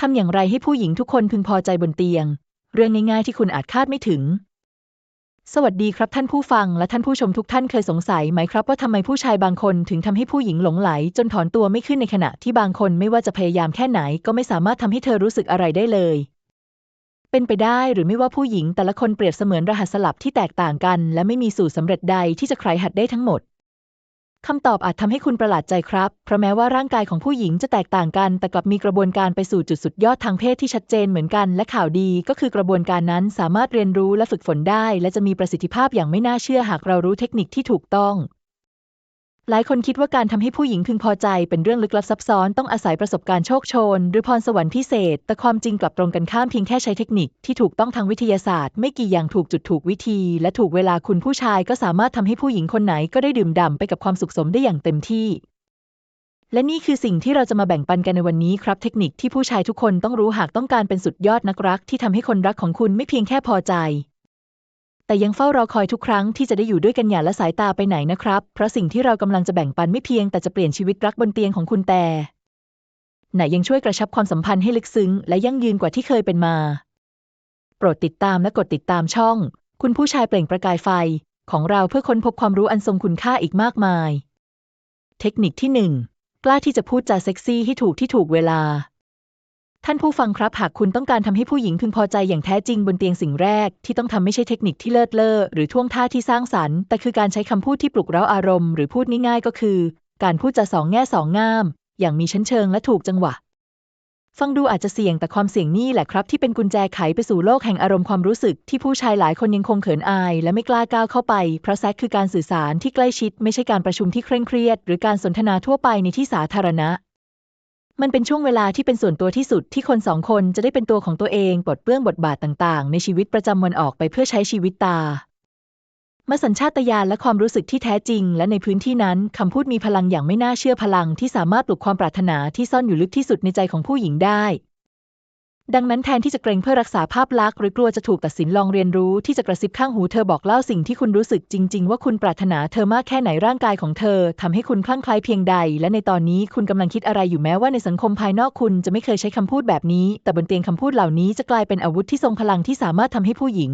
ทำอย่างไรให้ผู้หญิงทุกคนพึงพอใจบนเตียง เรื่องง่ายๆที่คุณอาจคาดไม่ถึง สวัสดีครับท่านผู้ฟังและท่านผู้ชมทุกท่านเคยสงสัยไหมครับว่าทำไมผู้ชายบางคนถึงทำให้ผู้หญิงหลงไหล จนถอนตัวไม่ขึ้นในขณะที่บางคนไม่ว่าจะพยายามแค่ไหน ก็ไม่สามารถทำให้เธอรู้สึกอะไรได้เลย เป็นไปได้หรือไม่ว่าผู้หญิงแต่ละคนเปรียบเสมือนรหัสสลับที่แตกต่างกัน และไม่มีสูตรสำเร็จใดที่จะใครหัดได้ทั้งหมด คำตอบอาจทำให้คุณประหลาดใจครับ เพราะแม้ว่าร่างกายของผู้หญิงจะแตกต่างกัน แต่กลับมีกระบวนการไปสู่จุดสุดยอดทางเพศที่ชัดเจนเหมือนกัน และข่าวดีก็คือกระบวนการนั้นสามารถเรียนรู้และฝึกฝนได้ และจะมีประสิทธิภาพอย่างไม่น่าเชื่อหากเรารู้เทคนิคที่ถูกต้อง หลายคนคิดว่าการทำให้ผู้หญิงพึงพอใจเป็นเรื่องลึกลับซับซ้อนต้องอาศัยประสบการณ์โชคโชน หรือพรสวรรค์พิเศษ แต่ความจริงกลับตรงกันข้ามเพียงแค่ใช้เทคนิคที่ถูกต้องทางวิทยาศาสตร์ ไม่กี่อย่างถูกจุดถูกวิธี และถูกเวลาคุณผู้ชายก็สามารถทำให้ผู้หญิงคนไหนก็ได้ดื่มด่ำไปกับความสุขสมได้อย่างเต็มที่และนี่คือสิ่งที่เราจะมาแบ่งปันกันในวันนี้ครับ เทคนิคที่ผู้ชายทุกคนต้องรู้หากต้องการเป็นสุดยอดนักรักที่ทำให้คนรักของคุณไม่เพียงแค่พอใจ แต่ยังเฝ้ารอคอยทุกครั้งที่จะได้อยู่ด้วยกันอย่าละสายตาไปไหนนะครับ เพราะสิ่งที่เรากำลังจะแบ่งปันไม่เพียงแต่จะเปลี่ยนชีวิตรักบนเตียงของคุณแต่ไหนยังช่วยกระชับความสัมพันธ์ให้ลึกซึ้ง และยั่งยืนกว่าที่เคยเป็นมา โปรดติดตามและกดติดตามช่อง คุณผู้ชายเปล่งประกายไฟ ของเราเพื่อค้นพบความรู้อันทรงคุณค่าอีกมากมาย เทคนิคที่หนึ่งกล้าที่จะพูดจาเซ็กซี่ให้ถูกที่ถูกเวลา ท่านผู้ฟังครับ หากคุณต้องการทำให้ผู้หญิงพึงพอใจอย่างแท้จริงบนเตียงสิ่งแรก ที่ต้องทำไม่ใช่เทคนิคที่เลิศเล่อหรือท่วงท่าที่สร้างสรรค์ แต่คือการใช้คำพูดที่ปลุกเร้าอารมณ์หรือพูดง่ายๆก็คือ การพูดจาสองแง่สองงาม อย่างมีชั้นเชิงและถูกจังหวะ ฟังดูอาจจะเสี่ยงแต่ความเสี่ยงนี่แหละครับ ที่เป็นกุญแจไขไปสู่โลกแห่งอารมณ์ความรู้สึกที่ผู้ชายหลายคนยังคงเขินอาย และไม่กล้าก้าวเข้าไป เพราะแซกคือการสื่อสารที่ใกล้ชิด ไม่ใช่การประชุมที่เคร่งเครียด หรือการสนทนาทั่วไปในที่สาธารณะ มันเป็นช่วงเวลาที่เป็นส่วนตัวที่สุดที่คนสองคนจะได้เป็นตัวของตัวเองปลดเปลื้องบทบาทต่างๆ ในชีวิตประจำวันออกไปเพื่อใช้ชีวิตตา มาสัญชาตญาณและความรู้สึกที่แท้จริง และในพื้นที่นั้นคำพูดมีพลังอย่างไม่น่าเชื่อพลังที่สามารถปลุกความปรารถนาที่ซ่อนอยู่ลึกที่สุดในใจของผู้หญิงได้ ดังนั้นแทนที่จะเกรงเพื่อรักษาภาพลักษณ์หรือกลัวจะถูกตัดสินลองเรียนรู้ที่จะกระซิบข้างหูเธอบอกเล่าสิ่งที่คุณรู้สึกจริง ๆ ว่าคุณปรารถนาเธอมากแค่ไหนร่างกายของเธอทำให้คุณคลั่งไคล้เพียงใด และในตอนนี้คุณกำลังคิดอะไรอยู่แม้ว่าในสังคมภายนอกคุณจะไม่เคยใช้คำพูดแบบนี้ แต่บนเตียงคำพูดเหล่านี้จะกลายเป็นอาวุธที่ทรงพลังที่สามารถทำให้ผู้หญิง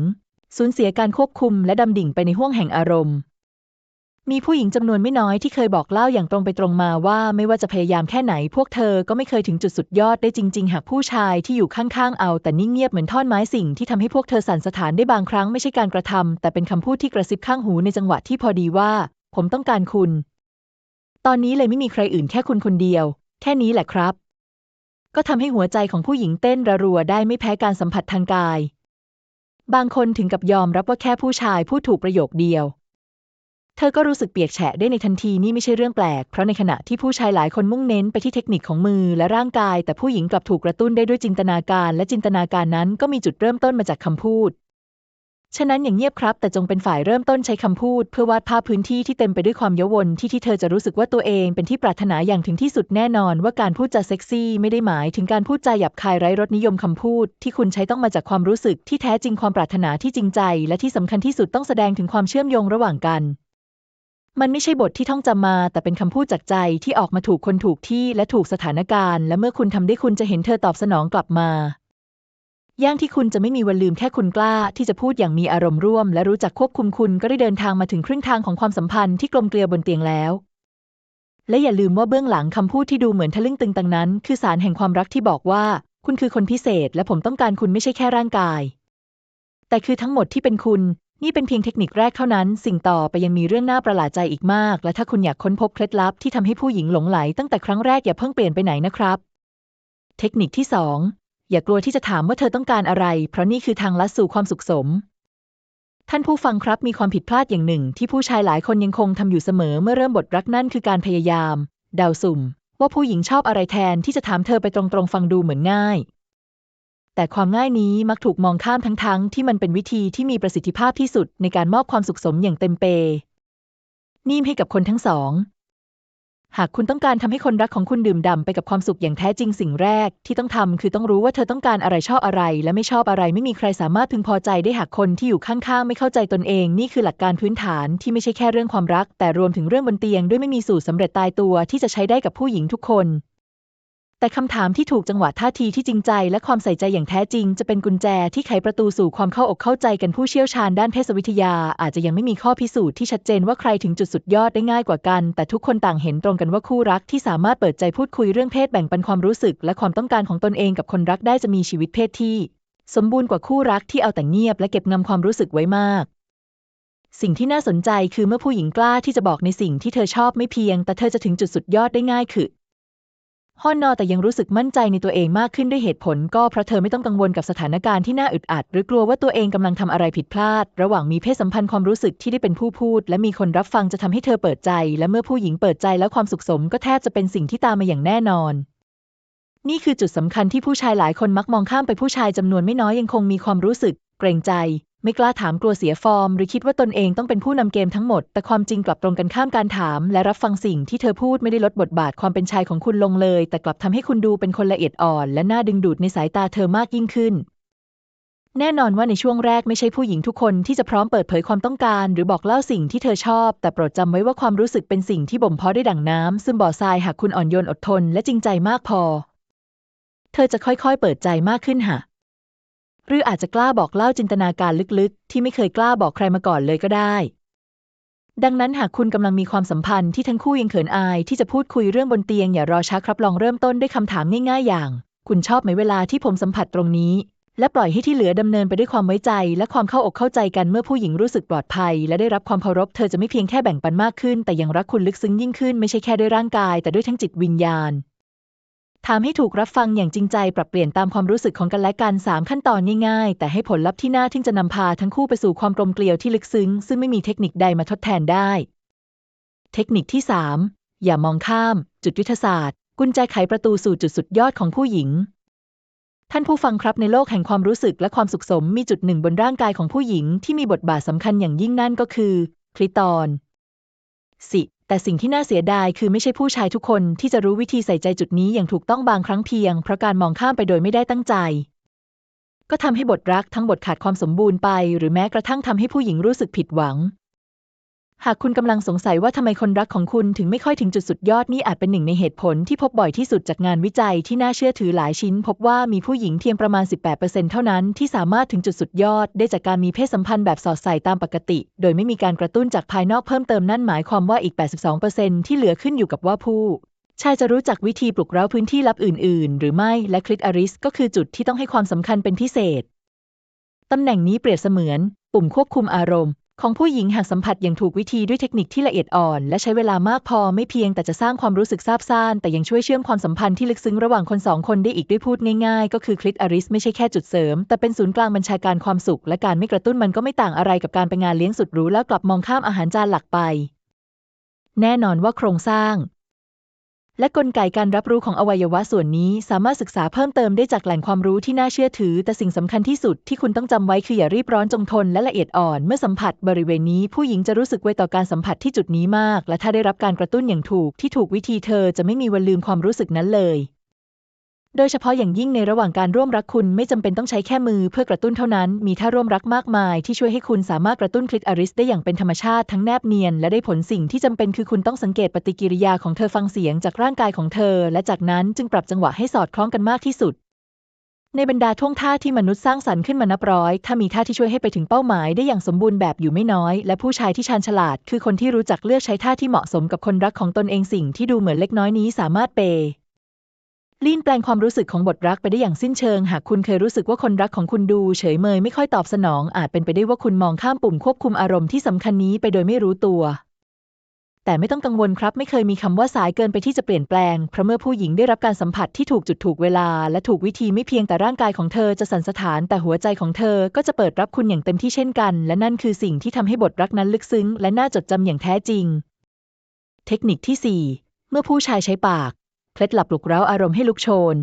สูญเสียการควบคุมและดำดิ่งไปในห้วงแห่งอารมณ์ มีผู้หญิงจำนวนไม่น้อยที่เคยบอกเล่าอย่างตรงไปตรงมาว่าไม่ว่าจะพยายามแค่ไหน พวกเธอก็ไม่เคยถึงจุดสุดยอดได้จริง ๆ หากผู้ชายที่อยู่ข้างๆเอา แต่นิ่งเงียบเหมือนท่อนไม้สิ่งที่ทำให้พวกเธอสั่นสะท้านได้บางครั้งไม่ใช่การกระทำแต่เป็นคำพูดที่กระซิบข้างหูในจังหวะที่พอดีว่า ผมต้องการคุณ ตอนนี้เลยไม่มีใครอื่นแค่คุณคนเดียว แค่นี้แหละครับ ก็ทำให้หัวใจของผู้หญิงเต้นระรัวได้ไม่แพ้การสัมผัสทางกาย บางคนถึงกับยอมรับว่าแค่ผู้ชายพูดถูกประโยคเดียว ธอก็รู้สึกเปียกแฉะได้ในทันทีนี่ไม่ใช่เรื่องแปลก เพราะในขณะที่ผู้ชายหลายคนมุ่งเน้นไปที่เทคนิคของมือและร่างกาย แต่ผู้หญิงกลับถูกกระตุ้นได้ด้วยจินตนาการ และจินตนาการนั้นก็มีจุดเริ่มต้นมาจากคำพูด ฉะนั้นอย่างเงียบครับ แต่จงเป็นฝ่ายเริ่มต้นใช้คำพูด เพื่อวาดภาพพื้นที่ที่เต็มไปด้วยความเยาวนที่ที่เธอจะรู้สึกว่าตัวเองเป็นที่ปรารถนาอย่างถึงที่สุดแน่นอน ว่าการพูดจาเซ็กซี่ไม่ได้หมายถึงการพูดจาหยาบคายไร้รสนิยมคำพูด ที่คุณใช้ต้องมาจากความรู้สึกที่แท้จริงความปรารถนาที่จริงใจ และที่สำคัญที่สุดต้องแสดงถึงความเชื่อมโยงระหว่างกัน มันไม่ใช่บทที่ท่องจำมา แต่เป็นคำพูดจากใจที่ออกมาถูกคนถูกที่และถูกสถานการณ์ และเมื่อคุณทำได้คุณจะเห็นเธอตอบสนองกลับมาย่างที่คุณจะไม่มีวันลืมแค่คุณกล้า ที่จะพูดอย่างมีอารมณ์ร่วม และรู้จักควบคุมคุณก็ได้เดินทางมาถึงครึ่งทางของความสัมพันธ์ที่กลมเกลียวบนเตียงแล้ว และอย่าลืมว่าเบื้องหลังคำพูดที่ดูเหมือนทะลึ่งตึงตังนั้น คือสารแห่งความรักที่บอกว่า คุณคือคนพิเศษ และผมต้องการคุณไม่ใช่แค่ร่างกาย แต่คือทั้งหมดที่เป็นคุณ นี่เป็นเพียงเทคนิคแรกเท่านั้น สิ่งต่อไปยังมีเรื่องน่าประหลาดใจอีกมาก และถ้าคุณอยากค้นพบเคล็ดลับที่ทำให้ผู้หญิงหลงไหลตั้งแต่ครั้งแรกอย่าเพิ่งเปลี่ยนไปไหนนะครับ เทคนิคที่สองอย่ากลัวที่จะถามว่าเธอต้องการอะไร เพราะนี่คือทางลัดสู่ความสุขสม ท่านผู้ฟังครับมีความผิดพลาดอย่างหนึ่ง ที่ผู้ชายหลายคนยังคงทำอยู่เสมอเมื่อเริ่มบทรักนั่นคือการพยายาม เดาสุ่ม ว่าผู้หญิงชอบอะไรแทนที่จะถามเธอไปตรงๆฟังดูเหมือนง่าย แต่ความง่ายนี้มักถูกมองข้ามทั้งๆที่มันเป็นวิธีที่มีประสิทธิภาพที่สุดในการมอบความสุขสมอย่างเต็มเปนิ่มให้กับคนทั้งสอง หากคุณต้องการทำให้คนรักของคุณดื่มด่ำไปกับความสุขอย่างแท้จริงสิ่งแรกที่ต้องทำคือต้องรู้ว่าเธอต้องการอะไรชอบอะไร และไม่ชอบอะไรไม่มีใครสามารถพึงพอใจได้หากคนที่อยู่ข้างๆ ไม่เข้าใจตนเอง นี่คือหลักการพื้นฐานที่ไม่ใช่แค่เรื่องความรัก แต่รวมถึงเรื่องบนเตียงด้วยไม่มีสูตรสำเร็จตายตัวที่จะใช้ได้กับผู้หญิงทุกคน แต่คำถามที่ถูกจังหวะท่าทีที่จริงใจและความใส่ใจอย่างแท้จริง จะเป็นกุญแจที่ไขประตูสู่ความเข้าอกเข้าใจกันผู้เชี่ยวชาญด้านเพศวิทยา อาจจะยังไม่มีข้อพิสูจน์ที่ชัดเจนว่าใครถึงจุดสุดยอดได้ง่ายกว่ากัน แต่ทุกคนต่างเห็นตรงกันว่าคู่รักที่สามารถเปิดใจพูดคุยเรื่องเพศแบ่งปันความรู้สึก และความต้องการของตนเองกับคนรักได้จะมีชีวิตเพศที่ สมบูรณ์กว่าคู่รักที่เอาแต่เงียบ และเก็บงำความรู้สึกไว้มากสิ่งที่น่าสนใจคือเมื่อผู้หญิงกล้าที่จะบอกในสิ่งที่เธอชอบไม่เพียง แต่เธอจะถึงจุดสุดยอดได้ง่ายคือ ฮอนนอแต่ยังรู้สึกมั่นใจในตัวเองมากขึ้นด้วยเหตุผล ก็เพราะเธอไม่ต้องกังวลกับสถานการณ์ที่น่าอึดอัด หรือกลัวว่าตัวเองกำลังทำอะไรผิดพลาด ระหว่างมีเพศสัมพันธ์ความรู้สึกที่ได้เป็นผู้พูด และมีคนรับฟังจะทำให้เธอเปิดใจ และเมื่อผู้หญิงเปิดใจแล้วความสุขสมก็แทบจะเป็นสิ่งที่ตามมาอย่างแน่นอนนี่คือจุดสำคัญที่ผู้ชายหลายคนมักมองข้ามไปผู้ชายจำนวนไม่น้อยยังคงมีความรู้สึก เกรงใจ ไม่กล้าถามกลัวเสียฟอร์ม หรือคิดว่าตนเองต้องเป็นผู้นำเกมทั้งหมด แต่ความจริงกลับตรงกันข้ามการถาม และรับฟังสิ่งที่เธอพูดไม่ได้ลดบทบาทความเป็นชายของคุณลงเลย แต่กลับทำให้คุณดูเป็นคนละเอียดอ่อน และน่าดึงดูดในสายตาเธอมากยิ่งขึ้น แน่นอนว่าในช่วงแรกไม่ใช่ผู้หญิงทุกคนที่จะพร้อมเปิดเผยความต้องการ หรือบอกเล่าสิ่งที่เธอชอบ แต่โปรดจำไว้ว่าความรู้สึกเป็นสิ่งที่บ่มเพาะได้ดั่งน้ำซึ่งบ่อทรายหากคุณอ่อนโยนอดทน และจริงใจมากพอ เธอจะค่อยๆ เปิดใจมากขึ้นหะ หรืออาจจะกล้าบอกเล่าจินตนาการลึกๆ ที่ไม่เคยกล้าบอกใครมาก่อนเลยก็ได้ ดังนั้นหากคุณกำลังมีความสัมพันธ์ที่ทั้งคู่ยังเขินอาย ที่จะพูดคุยเรื่องบนเตียงอย่ารอช้าครับลองเริ่มต้นด้วยคำถามง่ายๆ อย่าง คุณชอบไหมเวลาที่ผมสัมผัสตรงนี้ และปล่อยให้ที่เหลือดำเนินไปด้วยความไว้ใจ และความเข้าอกเข้าใจกันเมื่อผู้หญิงรู้สึกปลอดภัย และได้รับความเคารพเธอจะไม่เพียงแค่แบ่งปันมากขึ้น แต่ยังรักคุณลึกซึ้งยิ่งขึ้นไม่ใช่แค่ด้วยร่างกาย แต่ด้วยทั้งจิตวิญญาณ ถามให้ถูกรับฟังอย่างจริงใจปรับเปลี่ยนตามความรู้สึกของกันและกัน 3 ขั้นตอนง่ายๆ แต่ให้ผลลัพธ์ที่น่าทึ่งจะนำพาทั้งคู่ไปสู่ความกลมเกลียวที่ลึกซึ้ง ซึ่งไม่มีเทคนิคใดมาทดแทนได้ เทคนิคที่ 3 อย่ามองข้าม จุดยุทธศาสตร์ กุญแจไขประตูสู่จุดสุดยอดของผู้หญิง ท่านผู้ฟังครับในโลกแห่งความรู้สึกและความสุขสมมีจุดหนึ่งบนร่างกายของผู้หญิงที่มีบทบาทสำคัญอย่างยิ่งนั่นก็คือคลิตอนสิ แต่สิ่งที่น่าเสียดายคือไม่ใช่ผู้ชายทุกคนที่จะรู้วิธีใส่ใจจุดนี้อย่างถูกต้องบางครั้งเพียง เพราะการมองข้ามไปโดยไม่ได้ตั้งใจ ก็ทำให้บทรักทั้งบทขาดความสมบูรณ์ไป หรือแม้กระทั่งทำให้ผู้หญิงรู้สึกผิดหวัง หากคุณกำลังสงสัยว่าทำไมคนรักของคุณถึงไม่ค่อยถึงจุดสุดยอดนี่อาจเป็นหนึ่งในเหตุผลที่พบบ่อยที่สุดจากงานวิจัยที่น่าเชื่อถือหลายชิ้น พบว่ามีผู้หญิงเพียงประมาณ 18%เท่านั้นที่สามารถถึงจุดสุดยอด ได้จากการมีเพศสัมพันธ์แบบสอดใส่ตามปกติ โดยไม่มีการกระตุ้นจากภายนอกเพิ่มเติมนั่นหมายความว่าอีก 82%ที่เหลือขึ้นอยู่กับว่าผู้ชายจะรู้จักวิธีปลุกเร้าพื้นที่ลับอื่น ๆ หรือไม่และคลิตอริสก็คือจุดที่ต้องให้ความสำคัญเป็นพิเศษตำแหน่งนี้เปรียบเสมือน ปุ่มควบคุมอารมณ์ ของผู้หญิงหากสัมผัสอย่างถูกวิธีด้วยเทคนิคที่ละเอียดอ่อน และใช้เวลามากพอไม่เพียงแต่จะสร้างความรู้สึกซาบซ่าน แต่ยังช่วยเชื่อมความสัมพันธ์ที่ลึกซึ้งระหว่างคนสองคนได้อีกด้วยพูดง่ายๆ ก็คือคลิตอริสไม่ใช่แค่จุดเสริม แต่เป็นศูนย์กลางบัญชาการความสุข และการไม่กระตุ้นมันก็ไม่ต่างอะไรกับการไปงานเลี้ยงสุดหรูแล้วกลับมองข้ามอาหารจานหลักไป แน่นอนว่าโครงสร้าง และกลไกการรับรู้ของอวัยวะส่วนนี้สามารถศึกษาเพิ่มเติมได้จากแหล่งความรู้ที่น่าเชื่อถือ แต่สิ่งสำคัญที่สุดที่คุณต้องจำไว้คืออย่ารีบร้อนจงทนและละเอียดอ่อน เมื่อสัมผัสบริเวณนี้ผู้หญิงจะรู้สึกไวต่อการสัมผัสที่จุดนี้มาก และถ้าได้รับการกระตุ้นอย่างถูกที่ถูกวิธีเธอจะไม่มีวันลืมความรู้สึกนั้นเลย โดยเฉพาะอย่างยิ่งในระหว่างการร่วมรักคุณไม่จำเป็นต้องใช้แค่มือเพื่อกระตุ้นเท่านั้น มีท่าร่วมรักมากมายที่ช่วยให้คุณสามารถกระตุ้นคลิตอริสได้อย่างเป็นธรรมชาติทั้งแนบเนียน และได้ผลสิ่งที่จำเป็นคือคุณต้องสังเกตปฏิกิริยาของเธอฟังเสียงจากร่างกายของเธอ และจากนั้นจึงปรับจังหวะให้สอดคล้องกันมากที่สุด ในบรรดาท่วงท่าที่มนุษย์สร้างสรรค์ขึ้นมานับร้อย ถ้ามีท่าที่ช่วยให้ไปถึงเป้าหมายได้อย่างสมบูรณ์แบบอยู่ไม่น้อย และผู้ชายที่ชาญฉลาด คือคนที่รู้จักเลือกใช้ท่าที่เหมาะสมกับคนรักของตนเองสิ่งที่ดูเหมือนเล็กน้อยนี้สามารถเป ลีนแปลงความรู้สึกของบทรักไปได้อย่างสิ้นเชิง หากคุณเคยรู้สึกว่าคนรักของคุณดู เฉยเมยไม่ค่อยตอบสนอง อาจเป็นไปได้ว่าคุณมองข้ามปุ่มควบคุมอารมณ์ที่สำคัญนี้ไปโดยไม่รู้ตัว แต่ไม่ต้องกังวลครับ ไม่เคยมีคำว่าสายเกินไปที่จะเปลี่ยนแปลง เพราะเมื่อผู้หญิงได้รับการสัมผัสที่ถูกจุดถูกเวลา และถูกวิธีไม่เพียงแต่ร่างกายของเธอจะสั่นสะท้าน แต่หัวใจของเธอก็จะเปิดรับคุณอย่างเต็มที่เช่นกัน และนั่นคือสิ่งที่ทำให้บทรักนั้นลึกซึ้ง และน่าจดจำอย่างแท้จริง เทคนิคที่ 4 เมื่อผู้ชายใช้ปาก เคล็ดลับปลุกเร้าอารมณ์ให้ลุกโชน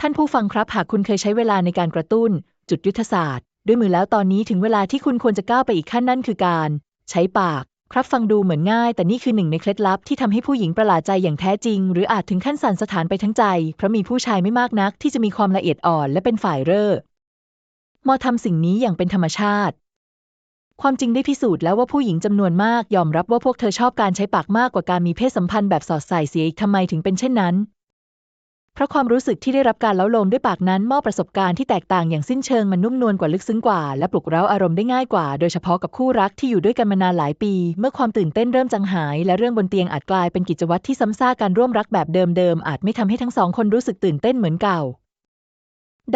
ท่านผู้ฟังครับหากคุณเคยใช้เวลาในการกระตุ้น จุดยุทธศาสตร์ ด้วยมือแล้วตอนนี้ถึงเวลาที่คุณควรจะก้าวไปอีกขั้นนั่นคือการ ใช้ปาก ครับฟังดูเหมือนง่าย แต่นี่คือหนึ่งในเคล็ดลับที่ทำให้ผู้หญิงประหลาดใจอย่างแท้จริง หรืออาจถึงขั้นสั่นสถานไปทั้งใจ เพราะมีผู้ชายไม่มากนัก ที่จะมีความละเอียดอ่อนและเป็นฝ่ายเร่อมอทำสิ่งนี้อย่างเป็นธรรมชาติ ความจริงได้พิสูจน์แล้วว่าผู้หญิงจำนวนมากยอมรับว่าพวกเธอชอบการใช้ปากมากกว่าการมีเพศสัมพันธ์แบบสอดใส่เสียอีกทำไมถึงเป็นเช่นนั้น เพราะความรู้สึกที่ได้รับการเล้าโลมด้วยปากนั้นมอบประสบการณ์ที่แตกต่างอย่างสิ้นเชิงมันนุ่มนวลกว่าลึกซึ้งกว่า และปลุกเร้าอารมณ์ได้ง่ายกว่า โดยเฉพาะกับคู่รักที่อยู่ด้วยกันมานานหลายปี เมื่อความตื่นเต้นเริ่มจางหาย และเรื่องบนเตียงอาจกลายเป็นกิจวัตรที่ซ้ำซากการร่วมรักแบบเดิมๆอาจไม่ทำให้ทั้งสองคนรู้สึกตื่นเต้นเหมือนเก่า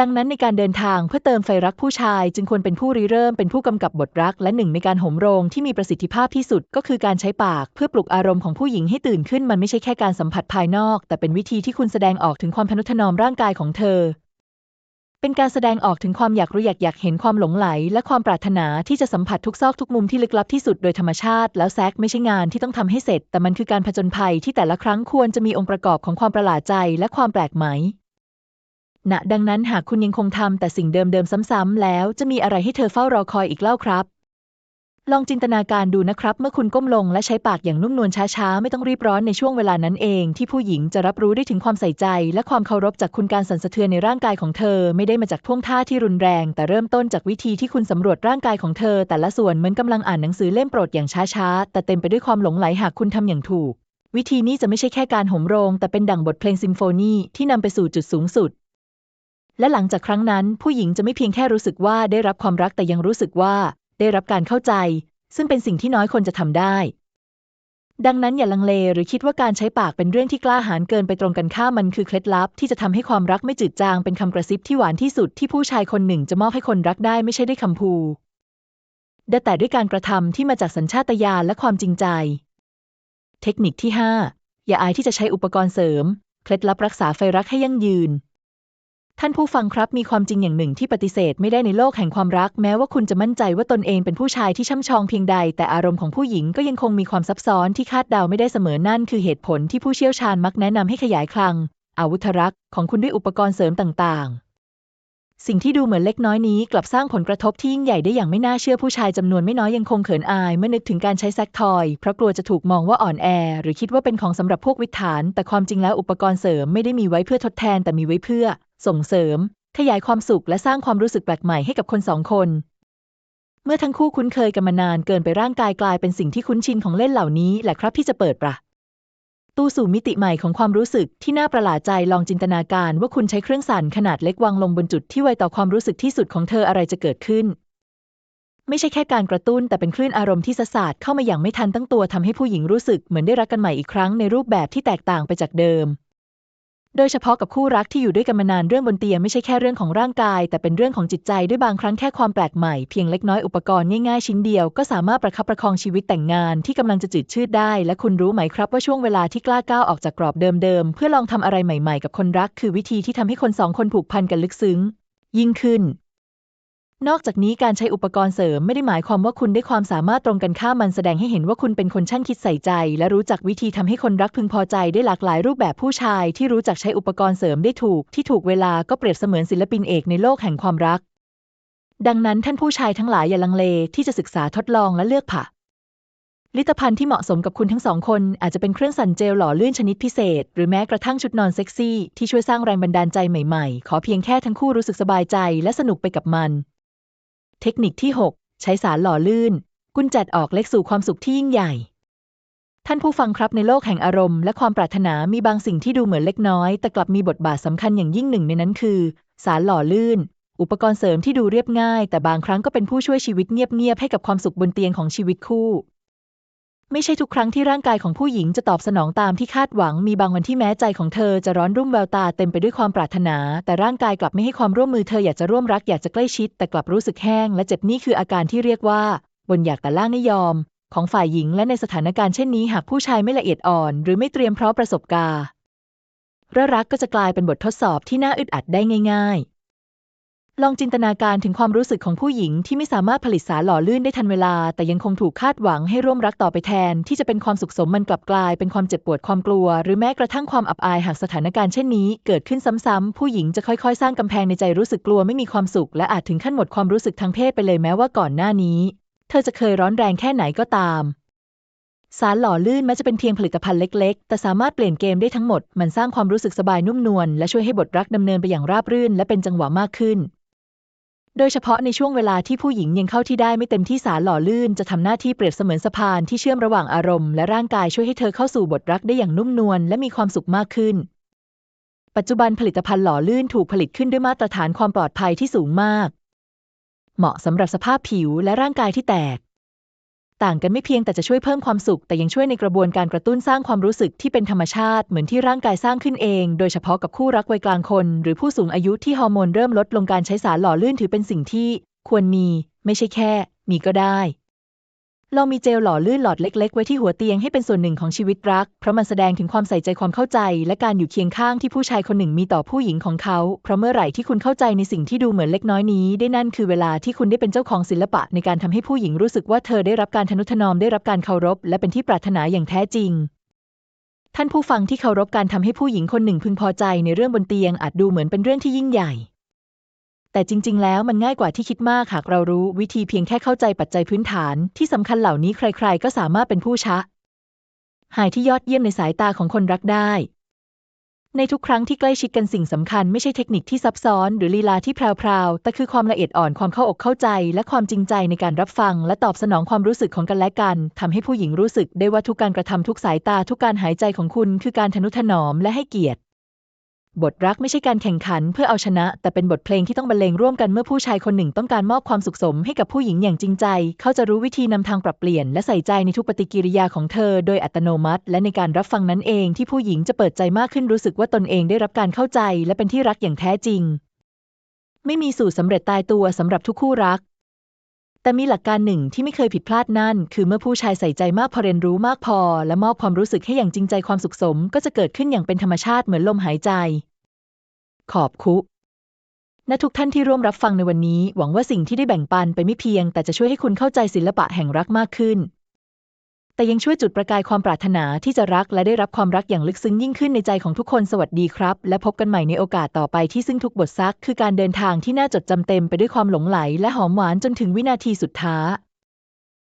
ดังนั้นในการเดินทางเพื่อเติมไฟรักผู้ชาย จึงควรเป็นผู้ริเริ่มเป็นผู้กำกับบทรัก และหนึ่งในการโหมโรงที่มีประสิทธิภาพที่สุดก็คือการใช้ปากเพื่อปลุกอารมณ์ของผู้หญิงให้ตื่นขึ้นมันไม่ใช่แค่การสัมผัสภายนอก แต่เป็นวิธีที่คุณแสดงออกถึงความทนุถนอมร่างกายของเธอ เป็นการแสดงออกถึงความอยากรู้อยากอยากเห็นความหลงไหล และความปรารถนาที่จะสัมผัสทุกซอกทุกมุมที่ลึกลับที่สุดโดยธรรมชาติ แล้วแซกไม่ใช่งานที่ต้องทำให้เสร็จ แต่มันคือการผจญภัยที่แต่ละครั้งควรจะมีองค์ประกอบของความประหลาดใจและความแปลกใหม่ ณดังนั้นหากคุณยังคงทำแต่สิ่งเดิมๆซ้ำๆแล้ว จะมีอะไรให้เธอเฝ้ารอคอยอีกเล่าครับ ลองจินตนาการดูนะครับ เมื่อคุณก้มลงและใช้ปากอย่างนุ่มนวลช้าๆ ไม่ต้องรีบร้อนในช่วงเวลานั้นเอง ที่ผู้หญิงจะรับรู้ได้ถึงความใส่ใจ และความเคารพจากคุณการสั่นสะเทือนในร่างกายของเธอ ไม่ได้มาจากท่วงท่าที่รุนแรง แต่เริ่มต้นจากวิธีที่คุณสำรวจร่างกายของเธอ แต่ละส่วนเหมือนกำลังอ่านหนังสือเล่มโปรดอย่างช้าๆ แต่เต็มไปด้วยความหลงไหลหากคุณทำอย่างถูกวิธีนี้จะไม่ใช่แค่การโหมโรง แต่เป็นดั่งบทเพลงซิมโฟนีที่นำไปสู่จุดสูงสุด และหลังจากครั้งนั้นผู้หญิงจะไม่เพียงแค่รู้สึกว่าได้รับความรักแต่ยังรู้สึกว่าได้รับการเข้าใจ ซึ่งเป็นสิ่งที่น้อยคนจะทำได้ ดังนั้นอย่าลังเลหรือคิดว่าการใช้ปากเป็นเรื่องที่กล้าหาญเกินไปตรงกันข้ามมันคือเคล็ดลับที่จะทำให้ความรักไม่จืดจางเป็นคำกระซิบที่หวานที่สุดที่ผู้ชายคนหนึ่งจะมอบให้คนรักได้ไม่ใช่ด้วยคำพูดแต่ด้วยการกระทำที่มาจากสัญชาตญาณและความจริงใจ เทคนิคที่ 5 อย่าอายที่จะใช้อุปกรณ์เสริม เคล็ดลับรักษาไฟรักให้ยั่งยืน ท่านผู้ฟังครับมีความจริงอย่างหนึ่งที่ปฏิเสธไม่ได้ในโลกแห่งความรัก แม้ว่าคุณจะมั่นใจว่าตนเองเป็นผู้ชายที่ช่ำชองเพียงใด แต่อารมณ์ของผู้หญิงก็ยังคงมีความซับซ้อนที่คาดเดาไม่ได้เสมอนั่นคือเหตุผลที่ผู้เชี่ยวชาญมักแนะนำให้ขยายคลัง อาวุธรักของคุณด้วยอุปกรณ์เสริมต่างๆ สิ่งที่ดูเหมือนเล็กน้อยนี้ กลับสร้างผลกระทบที่ยิ่งใหญ่ได้อย่างไม่น่าเชื่อผู้ชายจำนวนไม่น้อยยังคงเขินอายเมื่อนึกถึงการใช้แซ็กทอย เพราะกลัวจะถูกมองว่าอ่อนแอ หรือคิดว่าเป็นของสำหรับพวกวิถฐาน แต่ความจริงแล้วอุปกรณ์เสริมไม่ได้มีไว้เพื่อทดแทนแต่มีไว้เพื่อ ส่งเสริม ขยายความสุขและสร้างความรู้สึกแปลกใหม่ให้กับคนสองคน เมื่อทั้งคู่คุ้นเคยกันมานานเกินไปร่างกายกลายเป็นสิ่งที่คุ้นชินของเล่นเหล่านี้แหละครับที่จะเปิดประตู้สู่มิติใหม่ของความรู้สึกที่น่าประหลาดใจลองจินตนาการว่าคุณใช้เครื่องสั่นขนาดเล็กวางลงบนจุดที่ไวต่อความรู้สึกที่สุดของเธออะไรจะเกิดขึ้น ไม่ใช่แค่การกระตุ้นแต่เป็นคลื่นอารมณ์ที่สะสาดเข้ามาอย่างไม่ทันตั้งตัวทำให้ผู้หญิงรู้สึกเหมือนได้รักกันใหม่อีกครั้งในรูปแบบที่แตกต่างไปจากเดิม โดยเฉพาะกับคู่รักที่อยู่ด้วยกันมานานเรื่องบนเตียงไม่ใช่แค่เรื่องของร่างกาย แต่เป็นเรื่องของจิตใจด้วยบางครั้งแค่ความแปลกใหม่เพียงเล็กน้อยอุปกรณ์ง่ายๆชิ้นเดียวก็สามารถประคับประคองชีวิตแต่งงานที่กำลังจะจืดชืดได้ และคุณรู้ไหมครับว่าช่วงเวลาที่กล้าก้าวออกจากกรอบเดิมๆเพื่อลองทำอะไรใหม่ ๆ กับคนรัก คือวิธีที่ทำให้คนสองคนผูกพันกันลึกซึ้งยิ่งขึ้น นอกจากนี้การใช้อุปกรณ์เสริมไม่ได้หมายความว่าคุณได้ความสามารถตรงกันข้ามมันแสดงให้เห็นว่าคุณเป็นคนช่างคิดใส่ใจ และรู้จักวิธีทำให้คนรักพึงพอใจได้หลากหลายรูปแบบผู้ชาย ที่รู้จักใช้อุปกรณ์เสริมได้ถูก ที่ถูกเวลาก็เปรียบเสมือนศิลปินเอกในโลกแห่งความรัก ดังนั้นท่านผู้ชายทั้งหลายอย่าลังเลที่จะศึกษาทดลองและเลือกผ่าผลิตภัณฑ์ที่เหมาะสมกับคุณทั้งสองคนอาจจะเป็นเครื่องสั่นเจลหล่อลื่นชนิดพิเศษ หรือแม้กระทั่งชุดนอนเซ็กซี่ที่ช่วยสร้างแรงบันดาลใจใหม่ๆ ขอเพียงแค่ทั้งคู่รู้สึกสบายใจและสนุกไปกับมัน เทคนิคที่ 6 ใช้สารหล่อลื่น กุญแจออกเล็กสู่ความสุขที่ยิ่งใหญ่ ท่านผู้ฟังครับในโลกแห่งอารมณ์และความปรารถนามีบางสิ่งที่ดูเหมือนเล็กน้อย แต่กลับมีบทบาทสำคัญอย่างยิ่งหนึ่งในนั้นคือ สารหล่อลื่น อุปกรณ์เสริมที่ดูเรียบง่าย แต่บางครั้งก็เป็นผู้ช่วยชีวิตเงียบๆให้กับความสุขบนเตียงของชีวิตคู่ ไม่ใช่ทุกครั้งที่ร่างกายของผู้หญิงจะตอบสนองตามที่คาดหวัง มีบางวันที่แม้ใจของเธอจะร้อนรุ่มแววตาเต็มไปด้วยความปรารถนา แต่ร่างกายกลับไม่ให้ความร่วมมือเธออยากจะร่วมรักอยากจะใกล้ชิด แต่กลับรู้สึกแห้งและเจ็บนี่คืออาการที่เรียกว่าบนอยากแต่ล่างไม่ยอม ของฝ่ายหญิงและในสถานการณ์เช่นนี้หากผู้ชายไม่ละเอียดอ่อน หรือไม่เตรียมพร้อมประสบการณ์ระรักก็จะกลายเป็นบททดสอบที่น่าอึดอัดได้ง่าย ๆ ลองจินตนาการถึงความรู้สึกของผู้หญิงที่ไม่สามารถผลิตสารหล่อลื่นได้ทันเวลา แต่ยังคงถูกคาดหวังให้ร่วมรักต่อไปแทน ที่จะเป็นความสุขสมมันกลับกลายเป็นความเจ็บปวดความกลัว หรือแม้กระทั่งความอับอายหากสถานการณ์เช่นนี้ เกิดขึ้นซ้ำๆผู้หญิงจะค่อยๆ สร้างกำแพงในใจรู้สึกกลัวไม่มีความสุข และอาจถึงขั้นหมดความรู้สึกทางเพศไปเลยแม้ว่าก่อนหน้านี้ เธอจะเคยร้อนแรงแค่ไหนก็ตามสารหล่อลื่นแม้จะเป็นเพียงผลิตภัณฑ์เล็ก ๆ แต่สามารถเปลี่ยนเกมได้ทั้งหมด มันสร้างความรู้สึกสบายนุ่มนวลและช่วยให้บทรักดำเนินไปอย่างราบรื่น และเป็นจังหวะมากขึ้น โดยเฉพาะในช่วงเวลาที่ผู้หญิงยังเข้าที่ได้ไม่เต็มที่สารหล่อลื่น จะทำหน้าที่เปรียบเสมือนสะพานที่เชื่อมระหว่างอารมณ์และร่างกายช่วยให้เธอเข้าสู่บทรักได้อย่างนุ่มนวลและมีความสุขมากขึ้น ปัจจุบันผลิตภัณฑ์หล่อลื่นถูกผลิตขึ้นด้วยมาตรฐานความปลอดภัยที่สูงมาก เหมาะสำหรับสภาพผิวและร่างกายที่แตก ต่างกันไม่เพียงแต่จะช่วยเพิ่มความสุข แต่ยังช่วยในกระบวนการกระตุ้นสร้างความรู้สึกที่เป็นธรรมชาติ เหมือนที่ร่างกายสร้างขึ้นเอง โดยเฉพาะกับคู่รักวัยกลางคน หรือผู้สูงอายุที่ฮอร์โมนเริ่มลดลงการใช้สารหล่อลื่นถือเป็นสิ่งที่ ควรมี ไม่ใช่แค่ มีก็ได้ ลองมีเจลหล่อลื่นหลอดเล็ก ๆ ไว้ที่หัวเตียงให้เป็นส่วนหนึ่งของชีวิตรัก เพราะมันแสดงถึงความใส่ใจความเข้าใจ และการอยู่เคียงข้างที่ผู้ชายคนหนึ่งมีต่อผู้หญิงของเขา เพราะเมื่อไหร่ที่คุณเข้าใจในสิ่งที่ดูเหมือนเล็กน้อยนี้ ได้นั่นคือเวลาที่คุณได้เป็นเจ้าของศิลปะ ในการทำให้ผู้หญิงรู้สึกว่าเธอได้รับการทนุถนอมได้รับการเคารพ และเป็นที่ปรารถนาอย่างแท้จริงท่านผู้ฟังที่เคารพการทำให้ผู้หญิงคนหนึ่งพึงพอใจในเรื่องบนเตียงอาจดูเหมือนเป็นเรื่องที่ยิ่งใหญ่ แต่จริง ๆ แล้วมันง่ายกว่าที่คิดมากหากเรารู้วิธีเพียงแค่เข้าใจปัจจัยพื้นฐาน ที่สำคัญเหล่านี้ใคร ๆ ก็สามารถเป็นผู้ชะหายที่ยอดเยี่ยมในสายตาของคนรักได้ ในทุกครั้งที่ใกล้ชิดกันสิ่งสำคัญไม่ใช่เทคนิคที่ซับซ้อน หรือลีลาที่แพรวๆแต่คือความละเอียดอ่อนความเข้าอกเข้าใจ และความจริงใจในการรับฟัง และตอบสนองความรู้สึกของกันและกันทำให้ผู้หญิงรู้สึกได้ว่าทุกการกระทำทุกสายตาทุกการหายใจของคุณ คือการทนุถนอมและให้เกียรติ บทรักไม่ใช่การแข่งขันเพื่อเอาชนะ แต่เป็นบทเพลงที่ต้องบรรเลงร่วมกันเมื่อผู้ชายคนหนึ่งต้องการมอบความสุขสมให้กับผู้หญิงอย่างจริงใจ เขาจะรู้วิธีนำทางปรับเปลี่ยน และใส่ใจในทุกปฏิกิริยาของเธอ โดยอัตโนมัติ และในการรับฟังนั้นเองที่ผู้หญิงจะเปิดใจมากขึ้นรู้สึกว่าตนเองได้รับการเข้าใจ และเป็นที่รักอย่างแท้จริง ไม่มีสูตรสำเร็จตายตัวสำหรับทุกคู่รัก แต่มีหลักการหนึ่งที่ไม่เคยผิดพลาดนั่น คือเมื่อผู้ชายใส่ใจมากพอเรียนรู้มากพอ และมอบความรู้สึกให้อย่างจริงใจความสุขสม ก็จะเกิดขึ้นอย่างเป็นธรรมชาติเหมือนลมหายใจ ขอบคุณและทุกท่านที่ร่วมรับฟังในวันนี้ หวังว่าสิ่งที่ได้แบ่งปันไปไม่เพียง แต่จะช่วยให้คุณเข้าใจศิลปะแห่งรักมากขึ้น แต่ยังช่วยจุดประกายความปรารถนาที่จะรักและได้รับความรักอย่างลึกซึ้งยิ่งขึ้นในใจของทุกคนสวัสดีครับ และพบกันใหม่ในโอกาสต่อไปที่ซึ่งทุกบทซัก คือการเดินทางที่น่าจดจำเต็มไปด้วยความหลงไหลและหอมหวานจนถึงวินาทีสุดท้าย